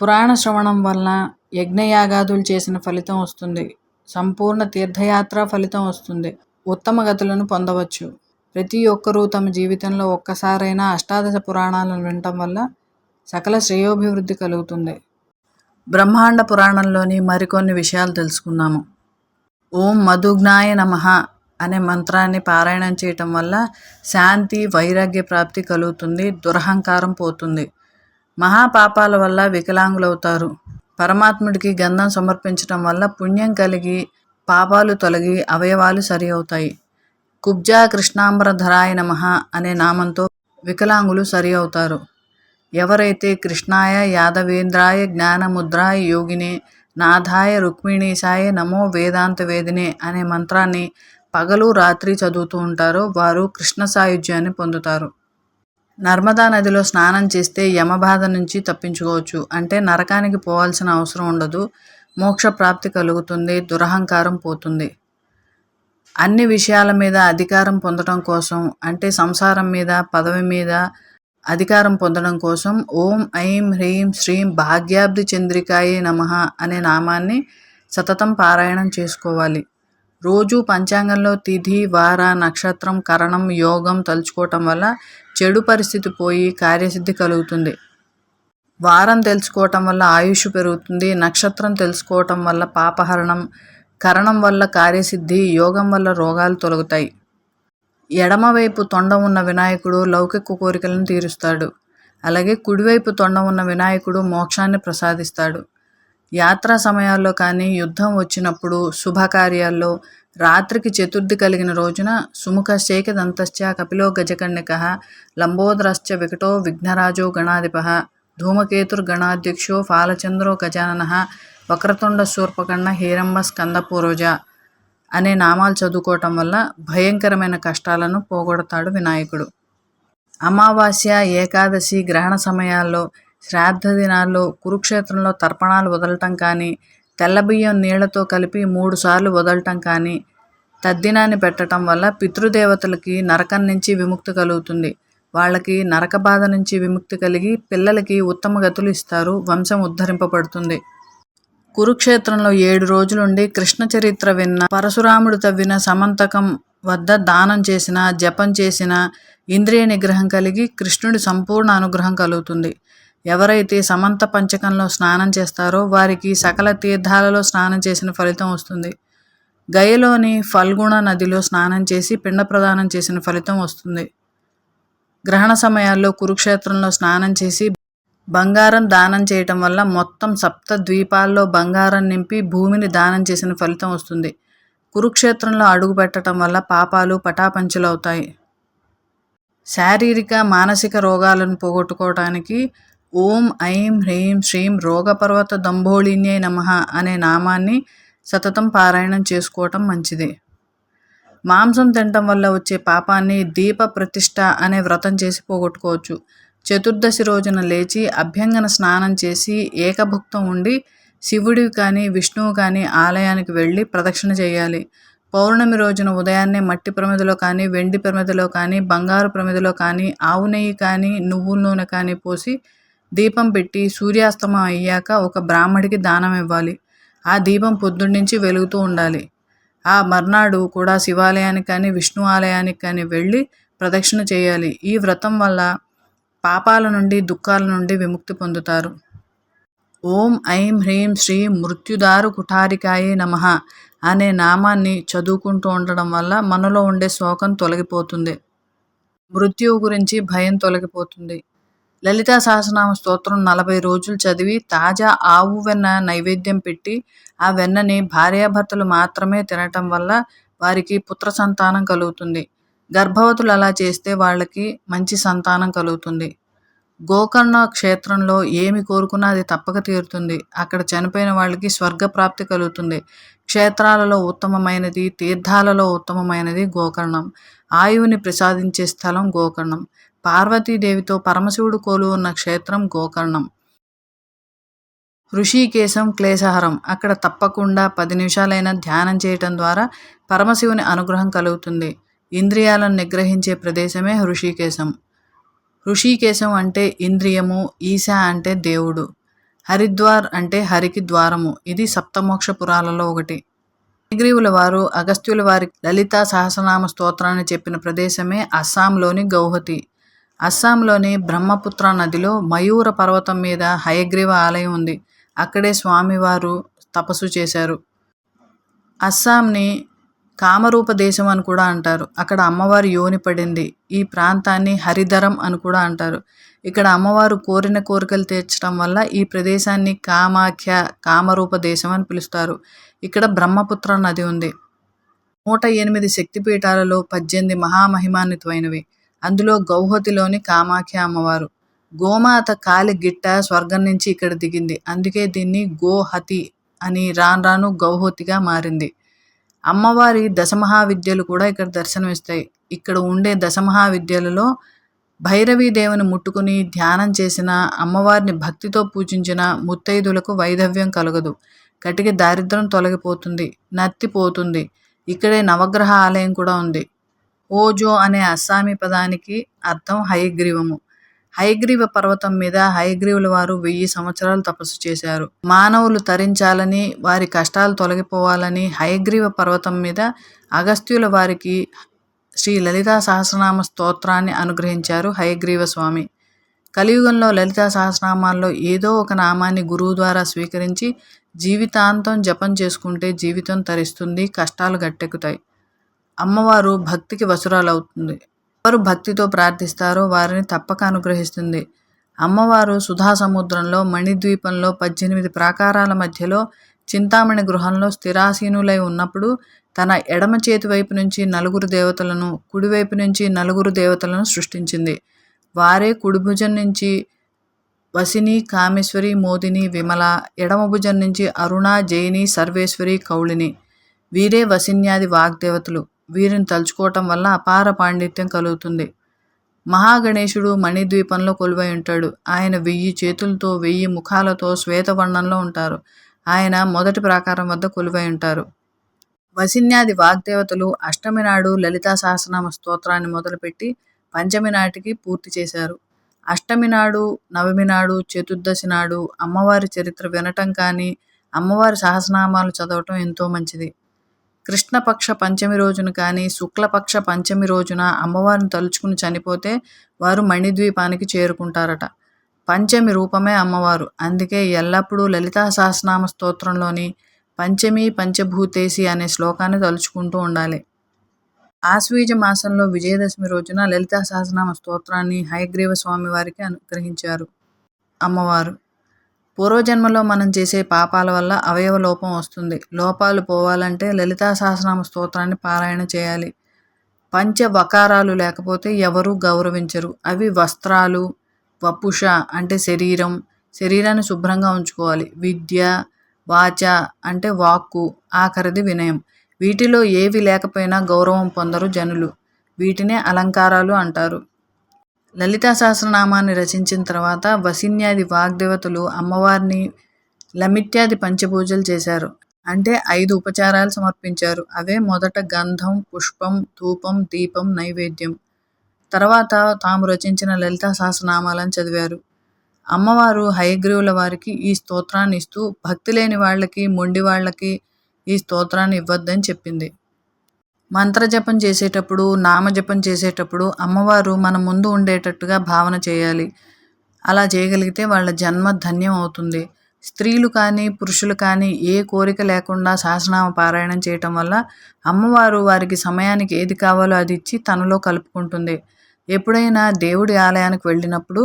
పురాణ శ్రవణం వలన యజ్ఞయాగాదులు చేసిన ఫలితం వస్తుంది. సంపూర్ణ తీర్థయాత్ర ఫలితం వస్తుంది. ఉత్తమ గతులను పొందవచ్చు. ప్రతి ఒక్కరూ తమ జీవితంలో ఒక్కసారైనా అష్టాదశ పురాణాలను వినటం వల్ల సకల శ్రేయోభివృద్ధి కలుగుతుంది. బ్రహ్మాండ పురాణంలోని మరికొన్ని విషయాలు తెలుసుకున్నాము ఓం మధుజ్ఞాయ నమః అనే మంత్రాన్ని పారాయణం చేయటం వల్ల శాంతి వైరాగ్య ప్రాప్తి కలుగుతుంది. దురహంకారం పోతుంది. మహాపాపాల వల్ల వికలాంగులవుతారు. పరమాత్ముడికి గంధం సమర్పించటం వల్ల పుణ్యం కలిగి పాపాలు తొలగి అవయవాలు సరి అవుతాయి కుబ్జా కృష్ణాంబరధరాయ నమః అనే నామంతో వికలాంగులు సరి అవుతారు ఎవరైతే కృష్ణాయ యాదవేంద్రాయ జ్ఞానముద్రాయ యోగినే నాథాయ రుక్మిణీశాయ నమో వేదాంత వేదినే అనే మంత్రాన్ని పగలు రాత్రి చదువుతూ ఉంటారో వారు కృష్ణ సాయుధ్యాన్ని పొందుతారు. నర్మదా నదిలో స్నానం చేస్తే యమబాధ నుంచి తప్పించుకోవచ్చు. అంటే నరకానికి పోవాల్సిన అవసరం ఉండదు. మోక్ష ప్రాప్తి కలుగుతుంది. దురహంకారం పోతుంది. అన్ని విషయాల మీద అధికారం పొందడం కోసం అంటే సంసారం మీద పదవి మీద అధికారం పొందడం కోసం ఓం ఐం హ్రీం శ్రీం భాగ్యాబ్ది చంద్రికాయే నమః అనే నామాన్ని సతతం పారాయణం చేసుకోవాలి. రోజు పంచాంగంలో తిథి వార నక్షత్రం కరణం యోగం తలుచుకోవటం వల్ల చెడు పరిస్థితి పోయి కార్యసిద్ధి కలుగుతుంది. వారం తెలుసుకోవటం వల్ల ఆయుష్ పెరుగుతుంది. నక్షత్రం తెలుసుకోవటం వల్ల పాపహరణం కరణం వల్ల కార్యసిద్ధి యోగం వల్ల రోగాలు తొలగుతాయి. ఎడమవైపు తొండ ఉన్న వినాయకుడు లౌకిక కోరికలను తీరుస్తాడు. అలాగే కుడివైపు తొండ ఉన్న వినాయకుడు మోక్షాన్ని ప్రసాదిస్తాడు. యాత్రా సమయాల్లో కానీ యుద్ధం వచ్చినప్పుడు శుభకార్యాల్లో రాత్రికి చతుర్థి కలిగిన రోజున సుముఖ శేఖదంతశ్చ కపిలో గజకర్ణిక లంబోదరశ్చ వికటో విఘ్నరాజో గణాధిప ధూమకేతుర్గణాధ్యక్షో ఫాలచంద్రో గజానన వక్రతుండ శూర్పకర్ణ హీరంబ స్కందపూరోజ అనే నామాలు చదువుకోవటం వల్ల భయంకరమైన కష్టాలను పోగొడతాడు వినాయకుడు. అమావాస్య ఏకాదశి గ్రహణ సమయాల్లో శ్రాద్ధ దినాల్లో కురుక్షేత్రంలో తర్పణాలు వదలటం కానీ తెల్లబియ్యం నీళ్ళతో కలిపి మూడుసార్లు వదలటం కానీ తద్దినాన్ని పెట్టడం వల్ల పితృదేవతలకి నరకం నుంచి విముక్తి కలుగుతుంది. వాళ్ళకి నరక బాధ నుంచి విముక్తి కలిగి పిల్లలకి ఉత్తమ గతులు ఇస్తారు వంశం ఉద్ధరింపబడుతుంది. కురుక్షేత్రంలో ఏడు రోజులుండి కృష్ణ చరిత్ర విన్న పరశురాముడు తవ్విన సమంతకం వద్ద దానం చేసిన జపం చేసిన ఇంద్రియ నిగ్రహం కలిగి కృష్ణుడి సంపూర్ణ అనుగ్రహం కలుగుతుంది. ఎవరైతే సమంత పంచకంలో స్నానం చేస్తారో వారికి సకల తీర్థాలలో స్నానం చేసిన ఫలితం వస్తుంది. గయలోని ఫల్గుణ నదిలో స్నానం చేసి పిండ ప్రదానం చేసిన ఫలితం వస్తుంది. గ్రహణ సమయాల్లో కురుక్షేత్రంలో స్నానం చేసి బంగారం దానం చేయటం వల్ల మొత్తం సప్త ద్వీపాల్లో బంగారం నింపి భూమిని దానం చేసిన ఫలితం వస్తుంది. కురుక్షేత్రంలో అడుగు పెట్టడం వల్ల పాపాలు పటాపంచులవుతాయి. శారీరక మానసిక రోగాలను పోగొట్టుకోవటానికి ఓం ఐం హ్రీం శ్రీం రోగపర్వత దంభోళిన్యే నమ అనే నామాన్ని సతతం పారాయణం చేసుకోవటం మంచిది. మాంసం తినటం వల్ల వచ్చే పాపాన్ని దీప ప్రతిష్ట అనే వ్రతం చేసి పోగొట్టుకోవచ్చు. చతుర్దశి రోజున లేచి అభ్యంగన స్నానం చేసి ఏకభుక్తం ఉండి శివుడివి కానీ విష్ణువు కానీ ఆలయానికి వెళ్ళి ప్రదక్షిణ చేయాలి. పౌర్ణమి రోజున ఉదయాన్నే మట్టి ప్రమిదలో కానీ వెండి ప్రమిదలో కానీ బంగారు ప్రమిదలో కానీ ఆవు నెయ్యి కానీ నువ్వుల నూనె కానీ పోసి దీపం పెట్టి సూర్యాస్తమం అయ్యాక ఒక బ్రాహ్మడికి దానం ఇవ్వాలి. ఆ దీపం పొద్దున్నుంచి వెలుగుతూ ఉండాలి. ఆ మర్నాడు కూడా శివాలయానికి కానీ విష్ణు ఆలయానికి కానీ వెళ్ళి ప్రదక్షిణ చేయాలి. ఈ వ్రతం వల్ల పాపాల నుండి దుఃఖాల నుండి విముక్తి పొందుతారు. ఓం ఐం హ్రీం శ్రీ మృత్యుదారు కుఠారికాయే నమ అనే నామాన్ని చదువుకుంటూ ఉండడం వల్ల మనలో ఉండే శోకం తొలగిపోతుంది. మృత్యువు గురించి భయం తొలగిపోతుంది. లలితా సహస్రనామ స్తోత్రం నలభై రోజులు చదివి తాజా ఆవు వెన్న నైవేద్యం పెట్టి ఆ వెన్నని భార్యాభర్తలు మాత్రమే తినటం వల్ల వారికి పుత్ర సంతానం కలుగుతుంది. గర్భవతులు అలా చేస్తే వాళ్ళకి మంచి సంతానం కలుగుతుంది. గోకర్ణ క్షేత్రంలో ఏమి కోరుకున్నా అది తప్పక తీరుతుంది. అక్కడ చనిపోయిన వాళ్ళకి స్వర్గప్రాప్తి కలుగుతుంది. క్షేత్రాలలో ఉత్తమమైనది తీర్థాలలో ఉత్తమమైనది గోకర్ణం. ఆయువుని ప్రసాదించే స్థలం గోకర్ణం. పార్వతీదేవితో పరమశివుడు కోలు ఉన్న క్షేత్రం గోకర్ణం. ఋషికేశం క్లేశహరం. అక్కడ తప్పకుండా పది నిమిషాలైనా ధ్యానం చేయటం ద్వారా పరమశివుని అనుగ్రహం కలుగుతుంది. ఇంద్రియాలను నిగ్రహించే ప్రదేశమే ఋషికేశం. ఋషికేశం అంటే ఇంద్రియము ఈశా అంటే దేవుడు. హరిద్వార్ అంటే హరికి ద్వారము. ఇది సప్తమోక్ష పురాలలో ఒకటి. హయగ్రీవుల వారు అగస్త్యుల వారి లలిత సహస్రనామ స్తోత్రాన్ని చెప్పిన ప్రదేశమే అస్సాంలోని గౌహతి. అస్సాంలోని బ్రహ్మపుత్ర నదిలో మయూర పర్వతం మీద హయగ్రీవ ఆలయం ఉంది. అక్కడే స్వామివారు తపస్సు చేశారు. అస్సాంని కామరూప దేశం అని కూడా అంటారు. అక్కడ అమ్మవారి యోని పడింది. ఈ ప్రాంతాన్ని హరిధరం అని కూడా అంటారు. ఇక్కడ అమ్మవారు కోరిన కోరికలు తీర్చడం వల్ల ఈ ప్రదేశాన్ని కామాఖ్య కామరూప దేశం అని పిలుస్తారు. ఇక్కడ బ్రహ్మపుత్ర నది ఉంది. నూట ఎనిమిది శక్తిపీఠాలలో పద్దెనిమిది మహామహిమాన్వితమైనవి. అందులో గౌహతిలోని కామాఖ్య అమ్మవారు. గోమాత కాలి గిట్ట స్వర్గం నుంచి ఇక్కడ దిగింది. అందుకే దీన్ని గోహతి అని రాను రాను గౌహతిగా మారింది. అమ్మవారి దశమహావిద్యలు కూడా ఇక్కడ దర్శనమిస్తాయి. ఇక్కడ ఉండే దశమహావిద్యలలో భైరవీ దేవుని ముట్టుకుని ధ్యానం చేసిన అమ్మవారిని భక్తితో పూజించిన ముత్తైదులకు వైధవ్యం కలగదు. కటికి దారిద్రం తొలగిపోతుంది నత్తి పోతుంది ఇక్కడే నవగ్రహ ఆలయం కూడా ఉంది. ఓజో అనే అస్సామీ పదానికి అర్థం హయగ్రీవము. హయగ్రీవ పర్వతం మీద హయగ్రీవుల వారు వెయ్యి సంవత్సరాలు తపస్సు చేశారు. మానవులు తరించాలని వారి కష్టాలు తొలగిపోవాలని హయగ్రీవ పర్వతం మీద అగస్త్యుల వారికి శ్రీ లలితా సహస్రనామ స్తోత్రాన్ని అనుగ్రహించారు హయగ్రీవ స్వామి. కలియుగంలో లలితా సహస్రనామాల్లో ఏదో ఒక నామాన్ని గురువు ద్వారా స్వీకరించి జీవితాంతం జపం చేసుకుంటే జీవితం తరిస్తుంది కష్టాలు గట్టెక్కుతాయి. అమ్మవారు భక్తికి వసురాలవుతుంది. ఎవరు భక్తితో ప్రార్థిస్తారో వారిని తప్పక అనుగ్రహిస్తుంది. అమ్మవారు సుధా సముద్రంలో మణిద్వీపంలో పద్దెనిమిది ప్రాకారాల మధ్యలో చింతామణి గృహంలో స్థిరాసీనులై ఉన్నప్పుడు తన ఎడమ చేతి వైపు నుంచి నలుగురు దేవతలను కుడివైపు నుంచి నలుగురు దేవతలను సృష్టించింది. వారే కుడిభుజం నుంచి వసిని కామేశ్వరి మోదిని విమల ఎడమ భుజం నుంచి అరుణ జైని సర్వేశ్వరి కౌళిని. వీరే వసిన్యాది వాగ్దేవతలు. వీరిని తలుచుకోవటం వల్ల అపార పాండిత్యం కలుగుతుంది. మహాగణేశుడు మణిద్వీపంలో కొలువై ఉంటాడు. ఆయన వెయ్యి చేతులతో వెయ్యి ముఖాలతో శ్వేతవర్ణంలో ఉంటారు. ఆయన మొదటి ప్రాకారం వద్ద కొలువై ఉంటారు. వసిన్యాది వాగ్దేవతలు అష్టమి నాడు లలితా సహస్రనామ స్తోత్రాన్ని మొదలుపెట్టి పంచమి నాటికి పూర్తి చేశారు. అష్టమి నాడు నవమి నాడు చతుర్దశి నాడు అమ్మవారి చరిత్ర వినటం కానీ అమ్మవారి సహస్రనామాలు చదవటం ఎంతో మంచిది. కృష్ణపక్ష పంచమి రోజున కానీ శుక్లపక్ష పంచమి రోజున అమ్మవారిని తలుచుకుని చనిపోతే వారు మణిద్వీపానికి చేరుకుంటారట. పంచమి రూపమే అమ్మవారు. అందుకే ఎల్లప్పుడూ లలితా సహస్రనామ స్తోత్రంలోని పంచమి పంచభూతేసి అనే శ్లోకాన్ని తలుచుకుంటూ ఉండాలి. ఆశ్వీజ మాసంలో విజయదశమి రోజున లలితా సహస్రనామ స్తోత్రాన్ని హయగ్రీవ స్వామి వారికి అనుగ్రహించారు అమ్మవారు. పూర్వజన్మలో మనం చేసే పాపాల వల్ల అవయవ లోపం వస్తుంది. లోపాలు పోవాలంటే లలితా సహస్రనామ స్తోత్రాన్ని పారాయణ చేయాలి. పంచ వకారాలు లేకపోతే ఎవరూ గౌరవించరు. అవి వస్త్రాలు వపుష అంటే శరీరం. శరీరాన్ని శుభ్రంగా ఉంచుకోవాలి. విద్య వాచ అంటే వాక్కు ఆఖరిది వినయం. వీటిలో ఏవి లేకపోయినా గౌరవం పొందరు జనులు. వీటినే అలంకారాలు అంటారు. లలితా సహస్రనామాన్ని రచించిన తర్వాత వసిన్యాది వాగ్దేవతలు అమ్మవారిని లమిత్యాది పంచపూజలు చేశారు. అంటే ఐదు ఉపచారాలు సమర్పించారు. అవే మొదట గంధం పుష్పం ధూపం దీపం నైవేద్యం. తర్వాత తాము రచించిన లలితా సహస్రనామాలను చదివారు. అమ్మవారు హయగ్రీవుల వారికి ఈ స్తోత్రాన్ని ఇస్తూ భక్తి లేని వాళ్ళకి మొండి వాళ్ళకి ఈ స్తోత్రాన్ని ఇవ్వద్దని చెప్పింది. మంత్రజపం చేసేటప్పుడు నామజపం చేసేటప్పుడు అమ్మవారు మన ముందు ఉండేటట్టుగా భావన చేయాలి. అలా చేయగలిగితే వాళ్ళ జన్మ ధన్యం అవుతుంది. స్త్రీలు కానీ పురుషులు కానీ ఏ కోరిక లేకుండా సహస్రనామ పారాయణం చేయటం వల్ల అమ్మవారు వారికి సమయానికి ఏది కావాలో అది ఇచ్చి తనలో కలుపుకుంటుంది. ఎప్పుడైనా దేవుడి ఆలయానికి వెళ్ళినప్పుడు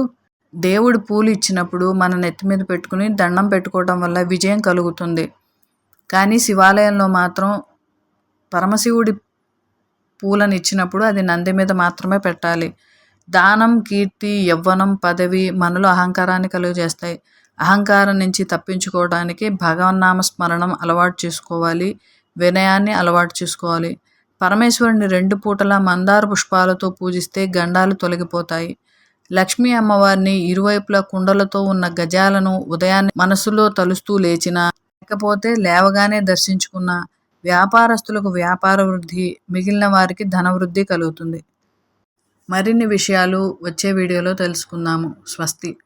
దేవుడు పూలు ఇచ్చినప్పుడు మన నెత్తి మీద పెట్టుకుని దండం పెట్టుకోవడం వల్ల విజయం కలుగుతుంది. కానీ శివాలయంలో మాత్రం పరమశివుడి పూలను ఇచ్చినప్పుడు అది నంది మీద మాత్రమే పెట్టాలి. దానం కీర్తి యవ్వనం పదవి మనలో అహంకారాన్ని కలుగజేస్తాయి అహంకారం నుంచి తప్పించుకోవడానికి భగవన్నామ స్మరణం అలవాటు చేసుకోవాలి. వినయాన్ని అలవాటు చేసుకోవాలి. పరమేశ్వరుని రెండు పూటల మందార పుష్పాలతో పూజిస్తే గండాలు తొలగిపోతాయి. లక్ష్మీ అమ్మవారిని ఇరువైపులా కుండలతో ఉన్న గజాలను ఉదయాన్నే మనసులో తలుస్తూ లేచినా లేకపోతే లేవగానే దర్శించుకున్న వ్యాపారస్తులకు వ్యాపార వృద్ధి మిగిలిన వారికి ధన వృద్ధి కలుగుతుంది. మరిన్ని విషయాలు వచ్చే వీడియోలో తెలుసుకుందాము. స్వస్తి.